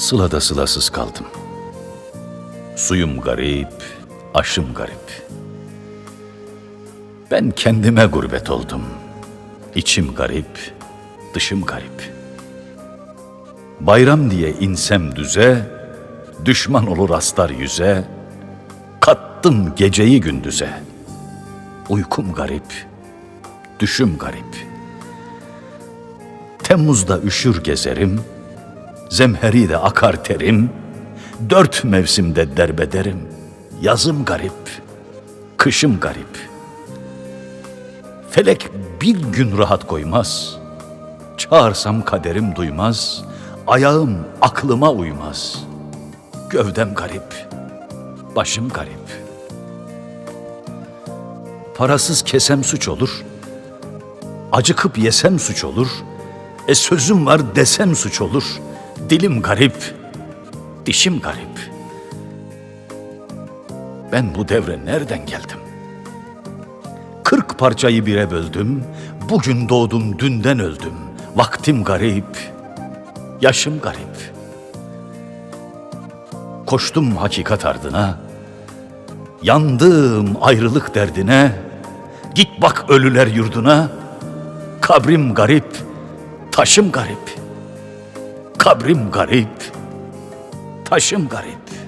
Sılada sılasız kaldım. Suyum garip, aşım garip. Ben kendime gurbet oldum. İçim garip, dışım garip. Bayram diye insem düze, düşman olur astar yüze, kattım geceyi gündüze. Uykum garip, düşüm garip. Temmuz'da üşür gezerim, zemheri de akar terim, dört mevsimde derbederim. Yazım garip, kışım garip. Felek bir gün rahat koymaz. Çağırsam kaderim duymaz. Ayağım aklıma uymaz. Gövdem garip, başım garip. Parasız kesem suç olur. Acıkıp yesem suç olur. E sözüm var desem suç olur. Dilim garip, dişim garip. Ben bu devre nereden geldim? Kırk parçayı bire böldüm. Bugün doğdum, dünden öldüm. Vaktim garip, yaşım garip. Koştum hakikat ardına. Yandım ayrılık derdine. Git bak ölüler yurduna. Kabrim garip, taşım garip. Kabrim garip, taşım garip.